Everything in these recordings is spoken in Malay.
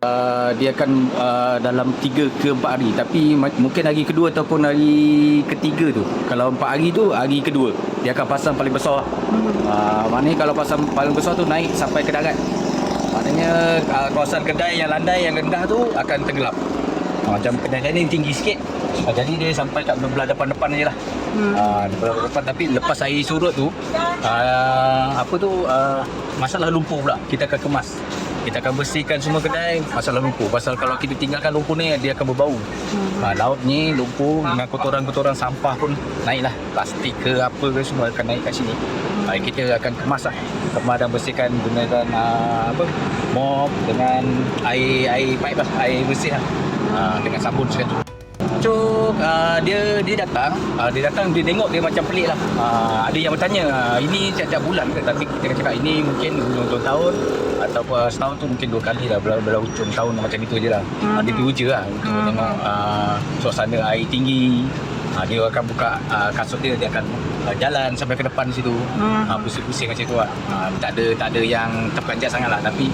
Uh, dia akan uh, dalam 3 ke 4 hari. Tapi ma- mungkin hari kedua ataupun hari ketiga tu. Kalau 4 hari tu hari kedua. Dia akan pasang paling besar. Uh, maknanya kalau pasang paling besar tu naik sampai ke darat. Maknanya uh, kawasan kedai yang landai yang rendah tu akan tenggelam uh, macam kedai ni tinggi sikit. Uh, jadi dia sampai kat belah depan-depan je lah. Hmm. uh, depan-depan tapi lepas air surut tu uh, apa tu uh, masalah lumpur pula. Kita akan kemas kita akan bersihkan semua kedai masalah lumpur. Pasal kalau kita tinggalkan lumpur ni dia akan berbau. Hmm. ha, laut ni lumpur dengan kotoran-kotoran sampah pun naik lah plastik ke apa ke semua akan naik kat sini. Ha, kita akan kemas lah. Kemas dan bersihkan gunakan uh, apa mop dengan air air pipe lah. Air bersih lah. Ha, dengan sabun macam tu. So uh, dia dia datang, uh, dia datang dia tengok dia macam pelik lah. Uh, ada yang bertanya, uh, ini tiap-tiap bulan ke? Tapi kita cakap ini mungkin hujung tahun ataupun uh, setahun tu mungkin dua kali lah belah hujung tahun macam itu je lah. Mm-hmm. Uh, dia tu je lah untuk mm-hmm. tengok uh, suasana air tinggi. Uh, dia akan buka uh, kasut dia, dia akan uh, jalan sampai ke depan situ. Mm-hmm. Uh, pusing-pusing macam tu lah. Uh, tak ada tak ada yang terperanjat sangat lah. Tapi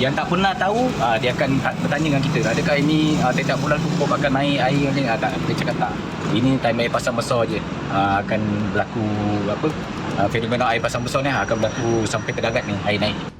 yang tak pernah tahu uh, dia akan bertanya dengan kita adakah ini uh, tiap bulan tu akan naik air macam ni uh, tak dia cakap tak ini time air pasang besar je uh, akan berlaku apa uh, fenomena air pasang besar ni akan berlaku sampai ke darat ni air naik